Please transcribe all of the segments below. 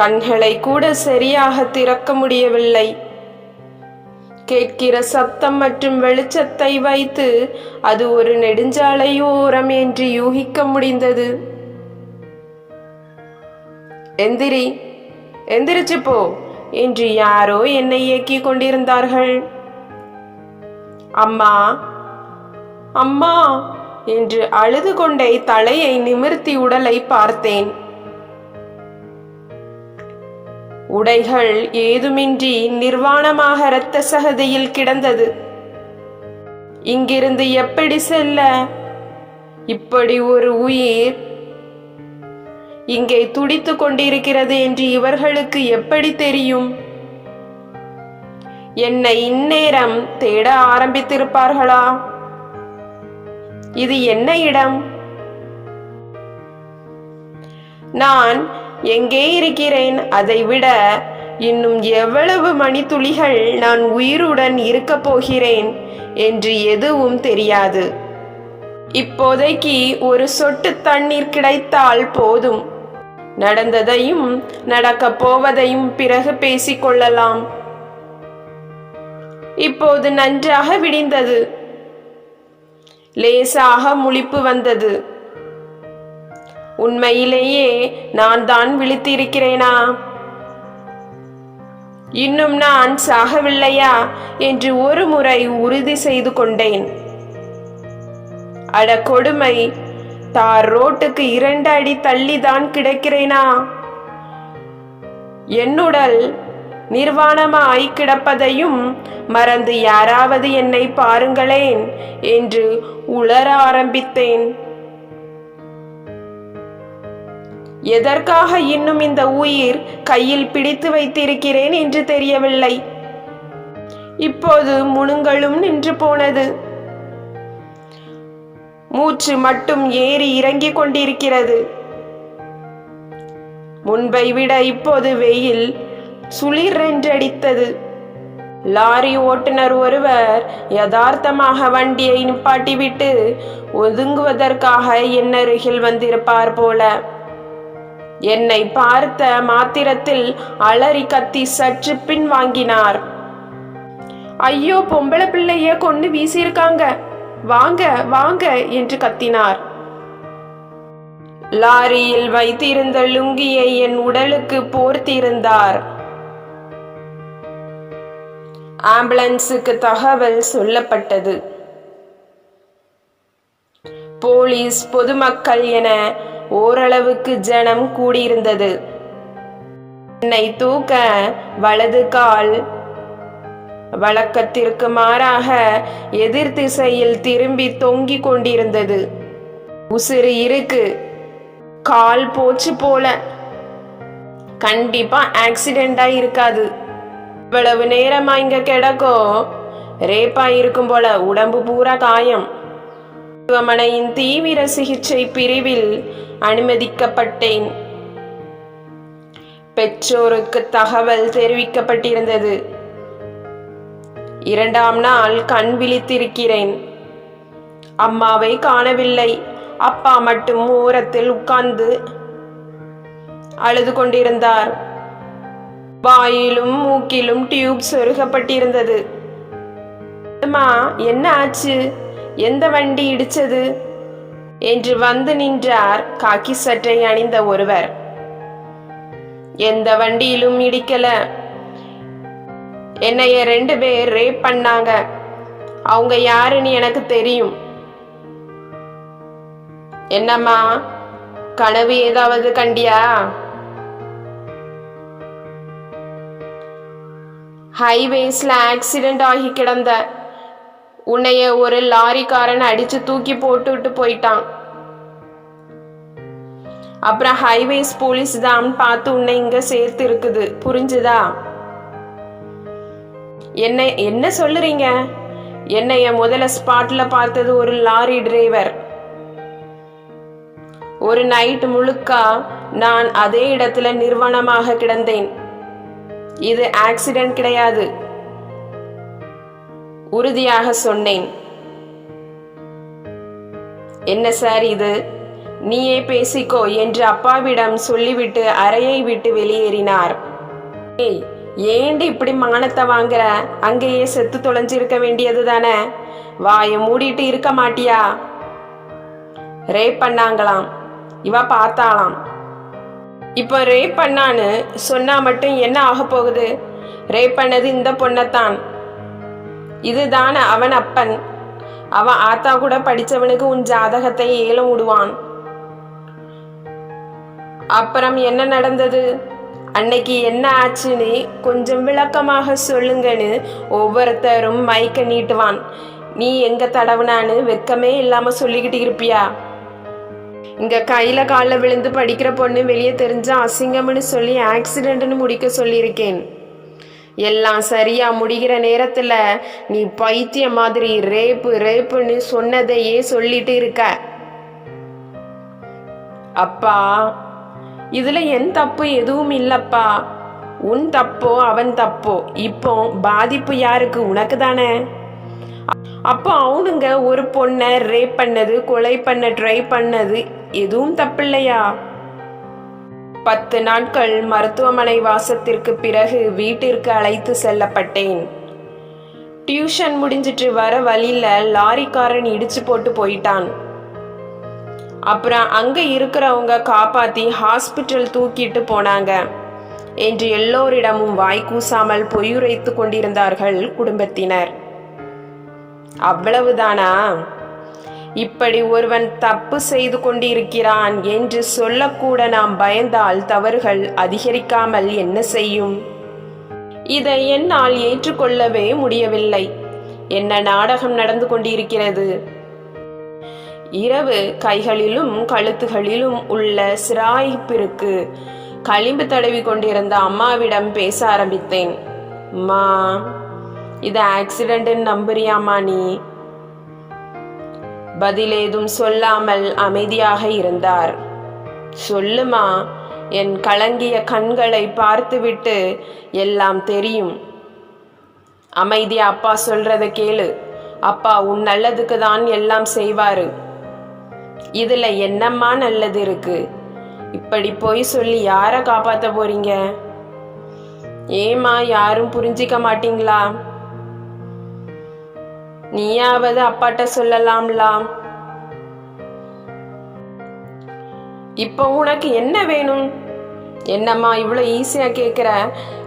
கண்களை கூட சரியாக திறக்க முடியவில்லை. கேட்கிற சத்தம் மற்றும் வெளிச்சத்தை வைத்து அது ஒரு நெடுஞ்சாலையோரம் என்று யூகிக்க முடிந்தது. எந்திரி எந்திரிச்சு போ என்று யாரோ என்னை இயக்கிக் கொண்டிருந்தார்கள். அம்மா அம்மா என்று அழுது கொண்டே தலையை நிமிர்த்தி உடலை பார்த்தேன். உடைகள் ஏதுமின்றி நிர்வாணமாக இரத்த சகதியில் கிடந்தது. இங்கிருந்து எப்படி செல்ல? இப்படி ஒரு உயிர் இங்கே துடித்துக் கொண்டிருக்கிறது என்று இவர்களுக்கு எப்படி தெரியும்? என்னை இந்நேரம் தேட ஆரம்பித்திருப்பார்களா? இது என்ன இடம்? நான் எங்கே இருக்கிறேன்? அதை விட இன்னும் எவ்வளவு மணித்துளிகள் நான் உயிருடன் இருக்கப் போகிறேன் என்று எதுவும் தெரியாது. இப்போதைக்கு ஒரு சொட்டு தண்ணீர் கிடைத்தால் போதும். நடந்ததையும் நடக்கப் போவதையும் பிறகு பேசிக்கொள்ளலாம் இப்போது நன்றாக விடிந்தது. லேசாக முழிப்பு வந்தது. உண்மையிலேயே நான் தான் விழித்திருக்கிறேனா? இன்னும் நான் சாகவில்லையா என்று ஒரு முறை உறுதி செய்து கொண்டேன். அட கொடுமை தார் ரோட்டுக்கு இரண்டு அடி தள்ளிதான் கிடக்கிறேனா? என்னுடல் நிர்வாணமாய் கிடப்பதையும் மறந்து யாராவது என்னை பாருங்களேன் என்று உளர ஆரம்பித்தேன். எதற்காக இன்னும் இந்த உயிர் கையில் பிடித்து வைத்திருக்கிறேன் என்று தெரியவில்லை. இப்போது முணுங்களும் நின்று போனது. மூச்சு மட்டும் ஏறி இறங்கிக் கொண்டிருக்கிறது. முன்பை விட இப்போது வெயில் சுளிர் என்றடித்தது லாரி ஓட்டுநர் ஒருவர் யதார்த்தமாக வண்டியை நிப்பாட்டிவிட்டு ஒதுங்குவதற்காக என்ன அருகில் வந்திருப்பார் போல. என்னை பார்த்த மாத்திரத்தில் அலறி கத்தி சற்று பின் வாங்கினார் ஐயோ பொம்பளை பிள்ளைய கொண்டு வீசியிருக்காங்க. வாங்க வாங்க என்று கத்தினார். லாரியில் வைத்திருந்த லுங்கியை என் உடலுக்கு போர்த்தியிருந்தார் ஆம்புலன்ஸுக்கு தகவல் சொல்லப்பட்டது. போலீஸ் பொதுமக்கள் என ஓரளவுக்கு ஜனம் கூடியிருந்தது. என்னை தூக்க வலது கால் வழக்கத்திற்கு மாறாக எதிர் திசையில் திரும்பி தொங்கிக் கொண்டிருந்தது. உசிறு இருக்கு. கால் போச்சு போல. கண்டிப்பா ஆக்சிடென்டா இருக்காது. இவ்வளவு நேரமா இங்க கிடக்கும் ரேப்பா இருக்கும் போல உடம்பு பூரா காயம். மருத்துவமனையின் தீவிர சிகிச்சை பிரிவில் அனுமதிக்கப்பட்டேன். பெற்றோருக்கு தகவல் தெரிவிக்கப்பட்டிருந்தது. இரண்டாம் நாள் கண் விழித்திருக்கிறேன். அம்மாவை காணவில்லை. அப்பா மட்டும் ஓரத்தில் உட்கார்ந்து அழுது கொண்டிருந்தார். வாயிலும் மூக்கிலும் டியூப் சொருகப்பட்டிருந்தது. அம்மா என்ன ஆச்சு? எந்த வண்டி இடிச்சது? என்று வந்து நின்றார் காக்கி சட்டை அணிந்த ஒருவர். எந்த வண்டியிலும் இடிக்கல. என்னைய ரெண்டு பேர் ரேப் பண்ணாங்க. அவங்க யாருன்னு எனக்கு தெரியும். என்னம்மா கனவு ஏதாவது கண்டியா? ஹைவேஸ்ல ஆக்சிடென்ட் ஆகி கிடந்த உன்னைய ஒரு லாரிக்காரன் அடிச்சு தூக்கி போட்டுவிட்டு போயிட்டான். அப்புறம் ஹைவேஸ் போலீஸ் தான் பார்த்து உன்னை இங்க சேர்த்து இருக்குது புரிஞ்சுதா? என்ன என்ன சொல்லுறீங்க? என்னைய முதல்ல ஸ்பாட்ல பார்த்தது ஒரு லாரி டிரைவர். ஒரு நைட் முழுக்கா நான் அதே இடத்துல நிர்வாணமாக கிடந்தேன். இது ஆக்சிடென்ட் கிடையாது. உறுதியாக சொன்னேன். என்ன சார் இது? நீயே பேசிக்கோ என்று அப்பாவிடம் சொல்லிவிட்டு அறையை விட்டு வெளியேறினார். ஏய் ஏண்டு இப்படி மானத்தை வாங்குற? அங்கேயே செத்து தொலைஞ்சிருக்க வேண்டியது தானே? வாய மூடிட்டு இருக்க மாட்டியா? ரேப் பண்ணாங்களாம். இவ பார்த்தாளாம். இப்போ ரேப் பண்ணான்னு சொன்னா மட்டும் என்ன ஆக போகுது? ரேப் பண்ணது இந்த பொண்ணைத்தான். இதுதான அவன் அப்பன். அவன் ஆத்தா கூட படிச்சவனுக்கு உன் ஜாதகத்தை ஏலம் விடுவான் அப்புறம் என்ன நடந்தது? அன்னைக்கு என்ன ஆச்சுன்னு கொஞ்சம் விளக்கமாக சொல்லுங்கன்னு ஒவ்வொருத்தரும் மைக்க நீட்டுவான். நீ எங்க தடவுனான்னு வெக்கமே இல்லாம சொல்லிக்கிட்டு இருப்பியா? இங்க கையில காலில் விழுந்து படிக்கிற பொண்ணு வெளியே தெரிஞ்சா அசிங்கம்னு சொல்லி ஆக்சிடென்ட்னு முடிக்க சொல்லியிருக்கேன். எல்லாம் சரியா முடிகிற நேரத்துல நீ பைத்திய மாதிரி ரேப்பு ரேப்புன்னு சொன்னதையே சொல்லிட்டு இருக்க. அப்பா இதுல என் தப்பு எதுவும் இல்லப்பா. உன் தப்போ அவன் தப்போ. இப்போ பாதிப்பு யாருக்கு? உனக்கு தானே அப்போ அவனுங்க ஒரு பொண்ணை ரேப் பண்ணது கொலை பண்ண ட்ரை பண்ணது எதுவும் தப்பு இல்லையா பத்து நாட்கள் மருத்துவமனை வாசத்திற்கு பிறகு வீட்டிற்கு அழைத்து செல்லப்பட்டேன். டியூஷன் முடிஞ்சிட்டு வர வழியில லாரிக்காரன் இடிச்சு போட்டு போயிட்டான். அப்புறம் அங்க இருக்கிறவங்க காப்பாத்தி ஹாஸ்பிட்டல் தூக்கிட்டு போனாங்க. என்று எல்லோரிடமும் வாய் கூசாமல் பொய்யுரைத்து கொண்டிருந்தார்கள் குடும்பத்தினர். அவ்வளவுதானா? இப்படி ஒருவன் தப்பு செய்து கொண்டிருக்கிறான் என்று சொல்லக்கூட நாம் பயந்தால் தவறுகள் அதிகரிக்காமல் என்ன செய்யும்? இதை என்னால் ஏற்றுக்கொள்ளவே முடியவில்லை. என்ன நாடகம் நடந்து கொண்டிருக்கிறது? இரவு கைகளிலும் கழுத்துகளிலும் உள்ள சிராய்ப்பிற்கு களிம்பு தடவி கொண்டிருந்த அம்மாவிடம் பேச ஆரம்பித்தேன். மா இது ஆக்சிடென்ட்னு நம்புறியாமா நீ? பதில் ஏதும் சொல்லாமல் அமைதியாக இருந்தார். சொல்லுமா என் கலங்கிய கண்களை பார்த்துவிட்டு எல்லாம் தெரியும். அமைதியா அப்பா சொல்றத கேளு. அப்பா உன் நல்லதுக்கு தான் எல்லாம் செய்வாரு. இதுல என்னம்மா நல்லது இருக்கு? இப்படி போய் சொல்லி யார காப்பாத்த போறீங்க? ஏமா யாரும் புரிஞ்சிக்க மாட்டீங்களா? நீயாவது அப்பாட்ட சொல்லலாம்லாம். இப்போ உனக்கு என்ன வேணும்? என்னம்மா இவ்வளோ ஈஸியாக கேட்குற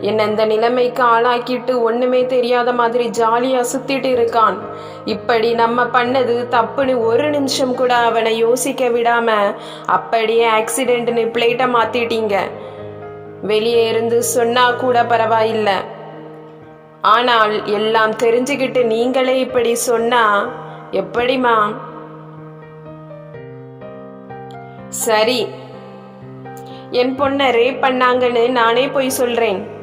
என்னை இந்த நிலைமைக்கு ஆளாக்கிட்டு ஒன்றுமே தெரியாத மாதிரி ஜாலியாக சுத்திட்டு இருக்கான். இப்படி நம்ம பண்ணது தப்புன்னு ஒரு நிமிஷம் கூட அவனை யோசிக்க விடாம அப்படியே ஆக்சிடென்ட்னு பிளேட்டை மாத்திட்டீங்க. வெளியே இருந்து சொன்னா கூட பரவாயில்லை. ஆனால் எல்லாம் தெரிஞ்சுக்கிட்டு நீங்களே இப்படி சொன்னா எப்படிமா சரி. என் பொண்ணை ரேப் பண்ணாங்கன்னு நானே போய் சொல்றேன்.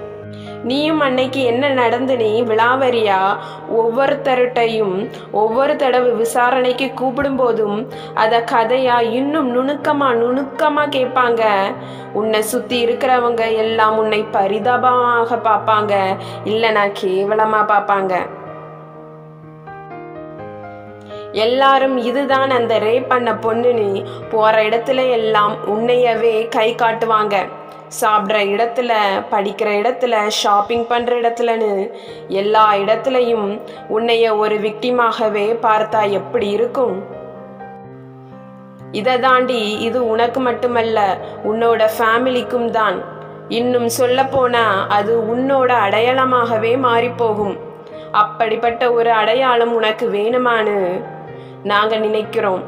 நீயும் அன்னைக்கு என்ன நடந்து நீ விளாவரியா ஒவ்வொருத்தருட்டையும் ஒவ்வொரு தடவை விசாரணைக்கு கூப்பிடும்போதும் அதை கதையா இன்னும் நுணுக்கமா நுணுக்கமா கேட்பாங்க. உன்னை சுற்றி இருக்கிறவங்க எல்லாம் உன்னை பரிதாபமாக பார்ப்பாங்க. இல்லைனா கேவலமாக பார்ப்பாங்க. எல்லாரும் இதுதான் அந்த ரேப் பண்ண பொண்ணுன்னு போற இடத்துல எல்லாம் உன்னையவே கை காட்டுவாங்க. சாப்பிட்ற இடத்துல படிக்கிற இடத்துல ஷாப்பிங் பண்ணுற இடத்துலன்னு எல்லா இடத்துலையும் உன்னைய ஒரு விக்டிமாகவே பார்த்தா எப்படி இருக்கும்? இதை தாண்டி இது உனக்கு மட்டுமல்ல உன்னோட ஃபேமிலிக்கும் தான். இன்னும் சொல்லப்போனா அது உன்னோட அடையாளமாகவே மாறிப்போகும். அப்படிப்பட்ட ஒரு அடையாளம் உனக்கு வேணுமான்னு நாங்கள் நினைக்கிறோம்.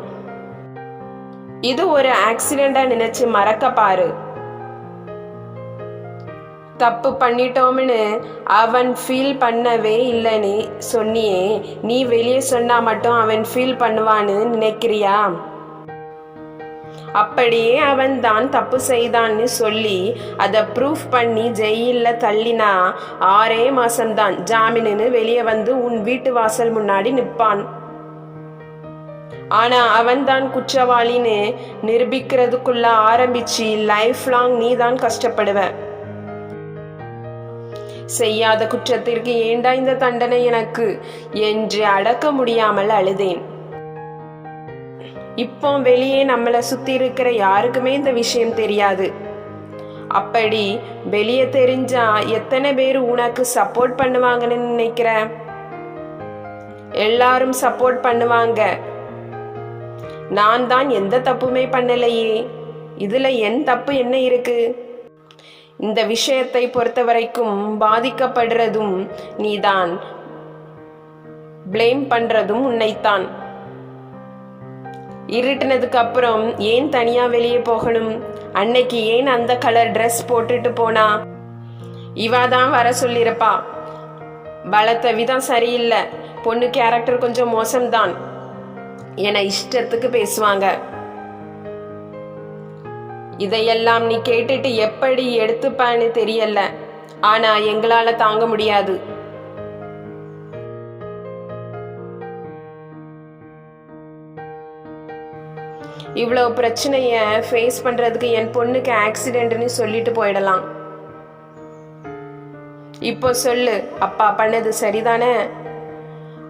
இது ஒரு ஆக்சிடெண்ட்டாக நினச்சி மறக்க பாரு. தப்பு பண்ணிட்டோம்னு அவன் ஃபீல் பண்ணவே இல்லைன்னு சொன்னியே. நீ வெளியே சொன்னா மட்டும் அவன் ஃபீல் பண்ணுவான்னு நினைக்கிறியா? அப்படியே அவன் தான் தப்பு செய்தான்னு சொல்லி அதை ப்ரூஃப் பண்ணி ஜெயிலில் தள்ளினா ஆறே மாசம்தான். ஜாமீனுன்னு வெளியே வந்து உன் வீட்டு வாசல் முன்னாடி நிற்பான். ஆனா அவன் தான் குற்றவாளின்னு நிரூபிக்கிறதுக்குள்ள ஆரம்பிச்சு லைஃப் லாங் நீ தான் கஷ்டப்படுவ. செய்யாத குற்றத்திற்கு ஏண்டா இந்த தண்டனை எனக்கு? என்று அடக்க முடியாமல் அழுதேன். இப்போ வெளியே நம்மளை சுத்தி இருக்கிற யாருக்குமே இந்த விஷயம் தெரியாது. அப்படி வெளியே தெரிஞ்சா எத்தனை பேர் உனக்கு சப்போர்ட் பண்ணுவாங்கன்னு நினைக்கிற? எல்லாரும் சப்போர்ட் பண்ணுவாங்க. நான் தான் எந்த தப்புமே பண்ணலையே. இதுல என் தப்பு என்ன இருக்கு? இந்த விஷயத்தை பொறுத்த வரைக்கும் பாதிக்கப்படுறதும் நீதான். ப்ளேம் பண்றதும் உன்னைத்தான். இருட்டினதுக்கு அப்புறம் ஏன் தனியா வெளியே போகணும்? அன்னைக்கு ஏன் அந்த கலர் ட்ரெஸ் போட்டுட்டு போனா? இவா தான் வர சொல்லியிருப்பா. பலத்த விதம் சரியில்லை. பொண்ணு கேரக்டர் கொஞ்சம் மோசம்தான். என இஷ்டத்துக்கு பேசுவாங்க. இதையெல்லாம் நீ கேட்டுட்டு எப்படி எடுத்துப்பான்னு தெரியல. ஆனா எங்களால தாங்க முடியாது. இவ்வளோ பிரச்சனைய ஃபேஸ் பண்றதுக்கு என் பொண்ணுக்கு ஆக்சிடென்ட்னு சொல்லிட்டு போயிடலாம். இப்போ சொல்லு அப்பா பண்ணது சரிதானே?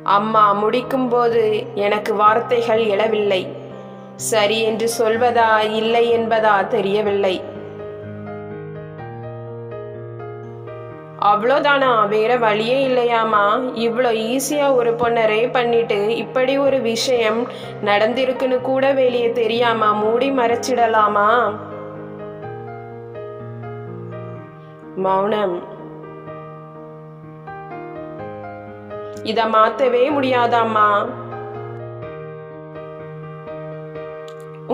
அம்மா முடிக்கும்போது எனக்கு வார்த்தைகள் எழவில்லை. சரி என்று சொல்வதா இல்லை என்பதா தெரியவில்லை. அவ்வளோதானா? வேற வழியே இல்லையாமா? இவ்வளோ ஈஸியா ஒரு பொண்ணை ரேப் பண்ணிட்டு இப்படி ஒரு விஷயம் நடந்திருக்குன்னு கூட வெளியே தெரியாம மூடி மறைச்சிடலாமா? மௌனம். இதை மாத்தவே முடியாதாம்மா?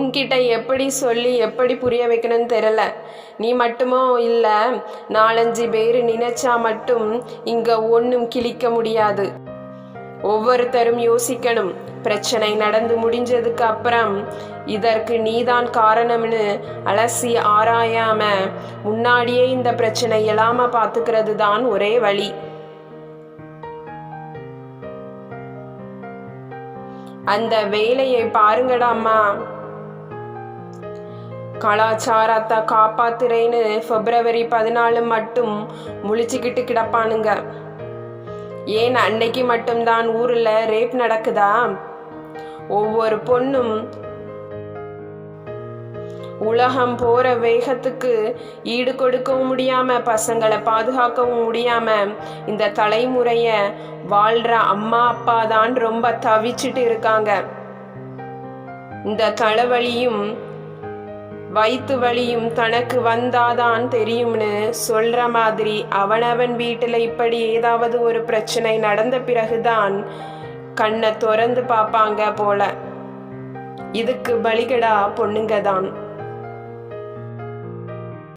உன்கிட்ட எப்படி சொல்லி எப்படி புரிய வைக்கணும்னு தெரியல. நீ மட்டுமோ இல்லை நாலஞ்சு பேர் நினைச்சா மட்டும் இங்கே ஒன்றும் கிழிக்க முடியாது. ஒவ்வொருத்தரும் யோசிக்கணும். பிரச்சனை நடந்து முடிஞ்சதுக்கு அப்புறம் இதற்கு நீதான் காரணம்னு அலசி ஆராயாம முன்னாடியே இந்த பிரச்சனை இல்லாம பார்த்துக்கிறது தான் ஒரே வழி. அந்த வேலையை பாருங்கடாம்மா கலாச்சாரத்தை காப்பாத்துறேன்னு பிப்ரவரி பதினாலு மட்டும் முழிச்சுக்கிட்டு கிடப்பானுங்க. ஏன் அன்னைக்கு மட்டும்தான் ஊர்ல ரேப் நடக்குதா? ஒவ்வொரு பொண்ணும் உலகம் போற வேகத்துக்கு ஈடு கொடுக்கவும் முடியாம பசங்களை பாதுகாக்கவும் முடியாம இந்த தலைமுறைய வாழ்ற அம்மா அப்பா தான் ரொம்ப தவிச்சிட்டு இருக்காங்க. இந்த தலைவலியும் வயிற்று வலியும் தனக்கு வந்தாதான் தெரியும்னு சொல்ற மாதிரி அவனவன் வீட்டில் இப்படி ஏதாவது ஒரு பிரச்சனை நடந்த பிறகுதான் கண்ணை திறந்து பார்ப்பாங்க போல. இதுக்கு பலிகடா பொண்ணுங்க தான்